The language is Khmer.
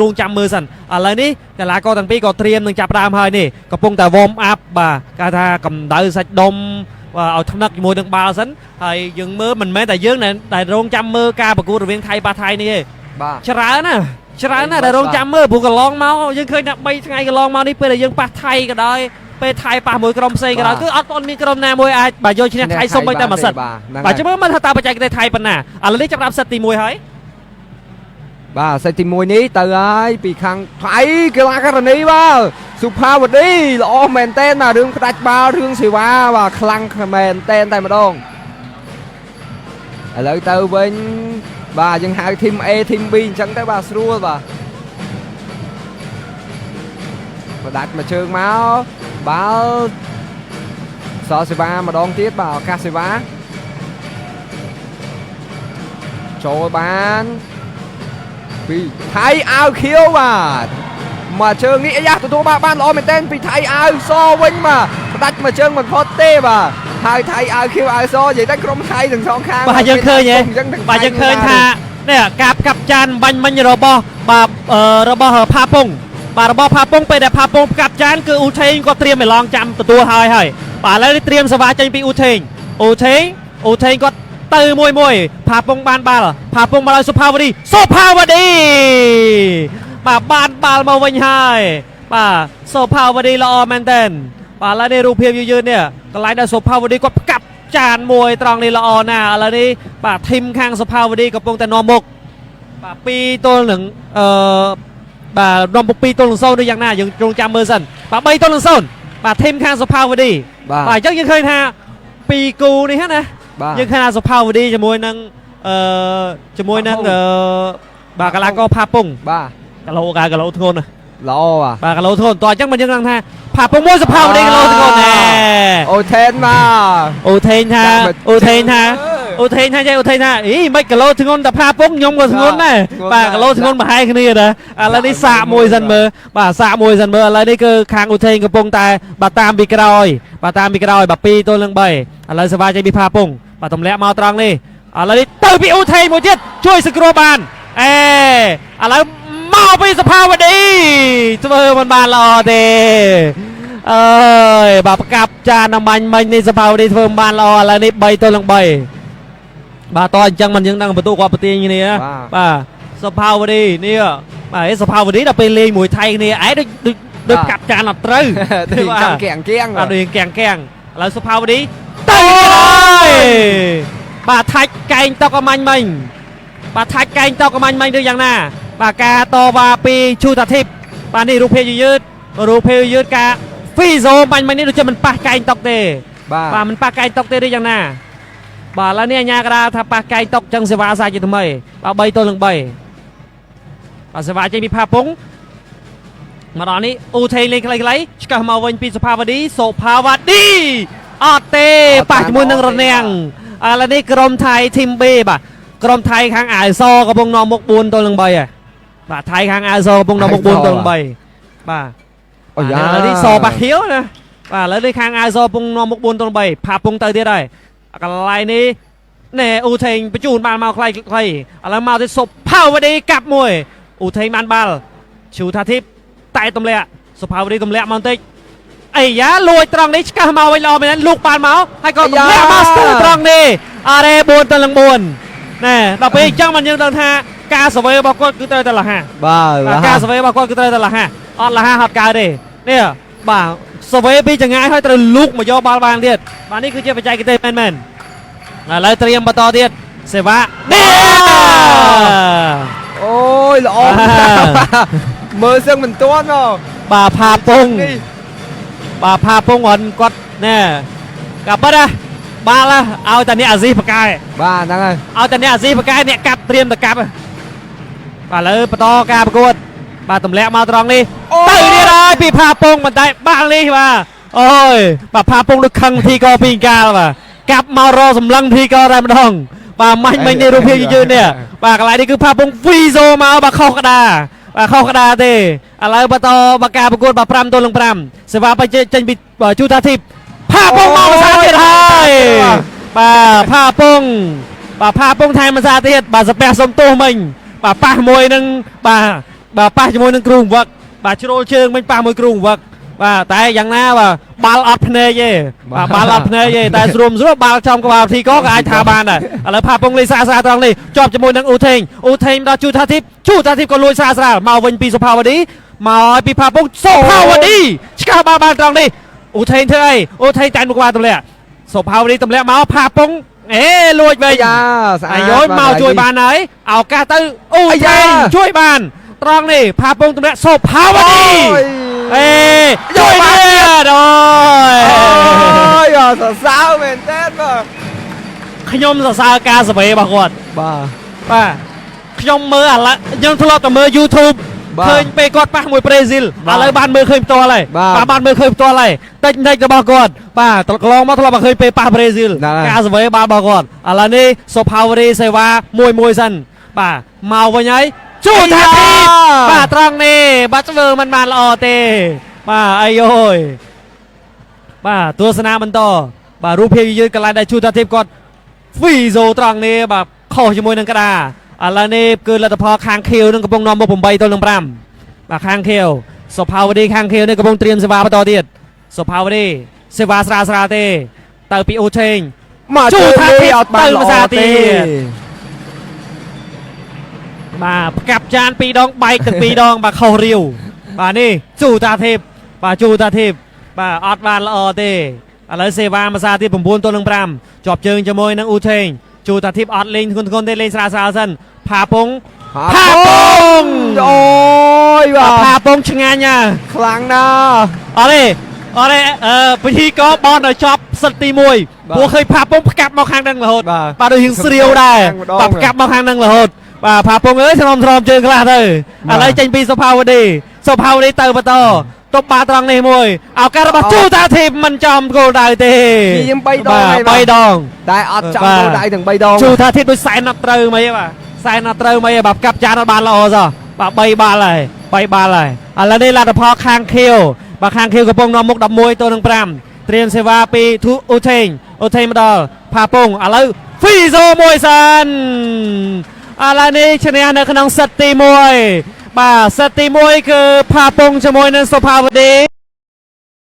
រងចាំមើលសិនឥឡូវនេះកីឡាករទាំងពីរក៏ត្រៀមនឹងចាប់ផ្ដើមហើយនេះកំពុងតែ warm up បាទគេថាកម្ដៅសាច់ដុំបាទឲ្យថ្នឹកជាមួយនឹងបាល់សិនហើយយើងមើលមិនមែនតែយើងដែលដែលរងចាំមើលការប្រកួតរវាងថៃបាសថៃនេះទេបាទច្រើនណាស់ច្រើនណាស់ដែលរងចាំមើលព្រោះកន្លងមកយើងឃើញថា3ថ្ងៃកន្លងមកនេះពេលដែលយើងប៉ះថៃក៏ដោយពេលថៃប៉ះមួយក្រុមផ្សេងក៏ដោយគឺអត់ទាន់មានក្រុមណាមួយអាចបាទយកឈ្នះថៃសុំបីតែមួយសិតបាទហ្នឹងបាទហើយចាំមើលមើលថាតើបច្ចេកទេសថៃប៉ុណ្ណាឥឡូវនេះចាប់ផ្ដើមសិតទី1ហើយ បាទសេតទី1នេះទៅហើយពីខាងថៃកីឡាករនីបាទសុផាវឌីល្អមែនតែនបាទរឿងផ្ដាច់បាល់រឿងសេវាបាទខ្លាំងមែនតែនតែម្ដងឥឡូវទៅវិញបាទយើងហៅធីម A ធីម B អញ្ចឹងទៅបាទស្រួលបាទបដាច់មួយជើងមកបាល់សសេវាម្ដងទៀតបាទឱកាសសេវាចូលបាន ពីថៃអាវខៀវបាទមកជើងនេះអាយ៉ាទទួលបានបានល្អមែនទែនពីថៃអាវសវិញបាទផ្ដាច់មកជើងមិនផុតទេបាទហើយថៃអាវខៀវអាវសនិយាយទៅក្រុមថៃទាំងសងខាងបាទយើងឃើញហ៎អញ្ចឹងទាំងបាទយើងឃើញថានេះកាបកាប់ចានបាញ់មិញរបស់បាទអឺរបស់ផាពុងបាទរបស់ផាពុងពេលដែលផាពុងកាប់ចានគឺអ៊ូថេងគាត់ត្រៀមឲ្យឡងចាំទទួលហើយហើយបាទឥឡូវនេះត្រៀមសវ៉ាចេញពីអ៊ូថេងអ៊ូថេងអ៊ូថេងគាត់ ទៅមួយមួយផាពុងបានបាល់ផាពុងមកឲ្យសុផាវឌីសុផាវឌីបាទបានបាល់មកវិញហើយបាទសុផាវឌីល្អមែនតើបាទឥឡូវនេះរូបភាពយឺតៗនេះកន្លែងដែលសុផាវឌីគាត់ផ្កាប់ចានមួយត្រង់នេះល្អណាស់ឥឡូវនេះបាទធីមខាងសុផាវឌីកំពុងតែនាំមុខបាទ2ទល់នឹងអឺបាទនាំមុខ2ទល់នឹង0ឬយ៉ាងណាយើងចងចាំមើលសិនបាទ3ទល់នឹង0បាទធីមខាងសុផាវឌីបាទបាទអញ្ចឹងយើងឃើញថាពីរគូនេះណាបាទ យើងឃើញថាសុផាវឌីជាមួយនឹងអឺជាមួយនឹងអឺបាទកីឡាករផាពុងបាទគីឡូកាគីឡូធ្ងន់ណាស់ល្អបាទបាទគីឡូធ្ងន់តោះអញ្ចឹងមិនយើងដឹងថាផាពុងមួយសុផាវឌីគីឡូធ្ងន់ណែអូថេនមកអូថេងថា ចាំមើលអូថេងថាអឺអូថេងថាចេះអូថេងថាអីមិនគីឡូធ្ងន់តែផាពុងខ្ញុំក៏ធ្ងន់ដែរធ្ងន់បាទដែរគីឡូធ្ងន់ប្រហែលគ្នាដែរឥឡូវនេះសាកមួយសិនមើលបាទសាកមួយសិនមើលឥឡូវនេះគឺខាងអូថេងកំពុងតែបាទតាមពីក្រោយបាទតាមពីក្រោយបាទ2ទល់នឹង3ឥឡូវសវាចេញពីផាពុងបាទទម្លាក់មកត្រង់នេះឥឡូវនេះទៅពីអូថេងមួយទៀតជួយសង្គ្រោះបានអេឥឡូវមកពីសភាវឌីធ្វើមិនបានល្អទេអើយបាទប្រកាប់ចានអំាញ់មិញនេះសភាវឌីធ្វើមិនបានល្អឥឡូវនេះ3ទល់នឹង3 បាទតោះអញ្ចឹងមិនយើងដឹងបន្ទូគាត់ប្រទាញគ្នាបាទបាទសុផាវឌីនេះបាទអេសុផាវឌីដល់ពេលលេងមួយថៃគ្នាឯងដូចដូចដូចកាប់ចានអត់ត្រូវទីចាំកៀងកៀងបាទដូចកៀងកៀងឥឡូវសុផាវឌីទៅហើយបាទថាច់កែងតុកអមាញ់មិញបាទថាច់កែងតុកអមាញ់មិញឬយ៉ាងណា បាទការតវ៉ាពីឈូតាធីបបាទនេះរូបភាពយឺតៗរូបភាពយឺតៗការហ្វីហ្សូបាញ់មិញនេះដូចជាមិនប៉ះកែងតុកទេបាទបាទមិនប៉ះកែងតុកទេឬយ៉ាងណា បាទឥឡូវនេះអាញាកដាថាប៉ះកែងតុកចឹងសេវាសាជាថ្មីបាទ3ទល់នឹង3បាទសេវាចេញពីផាពុងមកដល់នេះអ៊ូថេងលេងខ្លីៗឆ្កឹះមកវិញពីសុផាវឌីសុផាវឌីអត់ទេប៉ះជាមួយនឹងរនាំងឥឡូវនេះក្រុមថៃធីម B បាទក្រុមថៃខាងអាវសកំពុងនាំមុខ4ទល់នឹង3ហើយបាទថៃខាងអាវសកំពុងនាំមុខ4ទល់នឹង3បាទអូយ៉ាឥឡូវនេះសបាខៀវណាបាទឥឡូវនេះខាងអាវសពងនាំមុខ4ទល់3ផាពងទៅទៀតហើយ កន្លែងនេះណែអ៊ូថេងបញ្ជូនបានមកខ្លីខ្លីឥឡូវមកទៀតសុផាវឌីកាប់មួយអ៊ូថេងបានបាល់ឈូថាធីបតែទម្លាក់សុផាវឌីទម្លាក់មកបន្តិចអីយ៉ាលួចត្រង់នេះឆ្កាស់មកវិញល្អមែនលូកបានមកហើយក៏ទម្លាក់មកស្ទើរត្រង់នេះអរេ4ទល់នឹង4ណែដល់ពេលអញ្ចឹងមិនយើងដឹងថាការសវេរបស់គាត់គឺត្រូវតែលះហាបាទបាទការសវេរបស់គាត់គឺត្រូវតែលះហាអត់លះហាហត់កើតទេនេះ បាទសវេពីចង្ងាយហើយត្រូវលូកមកយកបាល់បានទៀតបាទនេះគឺជាបច្ចេកទេសមែនមែនឥឡូវត្រៀមបន្តទៀតសេវានេះអូយល្អបាទមើលសឹងមិនទាន់មកបាទផាពងនេះបាទផាពងអត់គាត់ណែកាប់បាត់ណាបាល់ឲ្យតែអ្នកអាស៊ីបកែបាទហ្នឹងហើយឲ្យតែអ្នកអាស៊ីបកែអ្នកកាប់ត្រៀមទៅកាប់បាទឥឡូវបន្តការប្រកួត បាទទម្លាក់មកត្រង់នេះអូទៅទៀតហើយពីផាពងបន្តែបាល់នេះបាទអូយបាទផាពងដូចខឹងធីកពីកាលបាទកាប់មករសម្លឹងធីកតែម្ដងបាទមាញ់មិញនេះរូបភាពយឺតៗនេះបាទកន្លែងនេះគឺផាពងវីโซមកបាទខុសក្តារបាទខុសក្តារទេឥឡូវបន្តមកការប្រកួតបាទ5ទល់នឹង5សេវាបច្ចេកចេញពីជូតាធីបផាពងមកភាសាទៀតហើយបាទផាពងបាទផាពងថែមភាសាទៀតបាទសាពះសុំទោសមិញបាទប៉ះមួយនឹងបាទ បាទប៉ះជាមួយនឹងគ្រូបង្វឹកបាទជ្រុលជើងមិញប៉ះមួយគ្រូបង្វឹកបាទតែយ៉ាងណាបាទបាល់អត់ភ្នែកទេបាទបាល់អត់ភ្នែកទេតែស្រួមស្រួលបាល់ចំក្បាលធីក៏ក៏អាចថាបានដែរឥឡូវផាពងលេងស្រាលស្រាលត្រង់នេះជាប់ជាមួយនឹងអ៊ូថេងអ៊ូថេងដល់ជូថាធីបជូថាធីបក៏លួចស្រាលស្រាលមកវិញពីសុផាវឌីមកឲ្យពីផាពងសុផាវឌីឆ្កោបាល់បានត្រង់នេះអ៊ូថេងធ្វើអីអ៊ូថេងតែនមកក្បាលទម្លាក់សុផាវឌីទម្លាក់មកផាពងអេលួចវិញយ៉ាស្អាតអាយុមកជួយបានហើយឱកាសទៅអូអាយ៉ាថេងជួយបាន ត្រង់នេះផាពងទម្លាក់សុផាវឌីអេជួយបានអូយអូយអសរសើរមែនតើបាទខ្ញុំសរសើរការសវេរបស់គាត់បាទបាទខ្ញុំមើលឥឡូវខ្ញុំធ្លាប់តែមើល YouTube បាទឃើញពេលគាត់ប៉ះមួយប្រេស៊ីលបាទឥឡូវបានមើលឃើញផ្ទាល់ហើយបាទបាទបានមើលឃើញផ្ទាល់ហើយតិចតិចរបស់គាត់បាទត្រកន្លងមកធ្លាប់តែឃើញពេលប៉ះប្រេស៊ីលហ្នឹងហើយការសវេបាល់របស់គាត់ឥឡូវនេះសុផាវរីសេវាមួយ មួយសិនបាទមកវិញហើយជួថាទីបាទត្រង់នេះបាទធ្វើមិនបានល្អទេបាទអាយយបាទទស្សនាបន្តបាទរូបភាពយឺតកន្លែងដែលជួថាទីគាត់វីโซត្រង់នេះបាទខុសជាមួយនឹងក្តារឥឡូវនេះគឺលទ្ធផលខាងខៀវនឹងកំពុងនាំមុខ8ទល់នឹង5បាទខាងខៀវសុផាវឌីខាងខៀវនេះកំពុងត្រៀមសេវាបន្តទៀតសុផាវឌីសេវាស្រាលស្រាលទេទៅពីអូឆេងមកជួជួយថាថាទីទីអត់បានទៅល្អភាសាទីទេ បាទផ្កាប់ចានពីរដងបែកទាំងពីរដង បាទខុសរាវបាទនេះជូតាធីបបាទជូតាធីបបាទអត់បានល្អទេឥឡូវសេវាភាសាទៀត9ទល់នឹង5ជាប់ជើងជាមួយនឹងអ៊ូឆេងជូតាធីបអត់លេងធ្ងន់ធ្ងរទេលេងស្រាលស្រាលសិនផាពងផាពងអូយបាផាទពងឆ្ងាញ់ណាខ្លាំងណាស់អត់ទេអត់ទេអឺពិធីករបនឲ្យចប់សិតទី1បាទព្រោះឃើញផាពងផ្កាប់មកខាងហ្នឹងរហូតបាទបាទដូចយើងស្រាវដែរខាងម្ដងបាទផ្កាប់មកខាងហ្នឹងរហូត បាទផាពងអើយស្រោមស្រោមជើងខ្លះទៅឥបាទឡូវចេញពីសុផាវឌីសុផាវឌីទៅបន្តទប់បាល់ត្រង់នេះមួយឱកាសរបស់អត់ជូតាធីបមិនចំគោលដៅទេព្យាយាមបីដងបាទហើយបាទបីដងតែអត់ចាំបាទគោលដៅទាំង3ដងជូថាធីបដូចសែនអត់ត្រូវមិនទេបាទសែនអត់ត្រូវមិនទេបាទផ្កាប់ចានអត់បានល្អសោះបាទ3បាល់ហើយ3បាល់ហើយឥឡូវនេះលទ្ធផលខាងខៀវបាទខាងខៀវកំពុងនាំមុខ11ទៅនឹង5ត្រៀមសេវាពីធូអូថេងអូថេងមកដល់ផាពងឥឡូវហ្វីโซមួយសិន ឥឡូវនេះឈ្នះនៅក្នុងសិតទី1បាទសិតទី1គឺផាពងជាមួយនឹងសុផាវឌី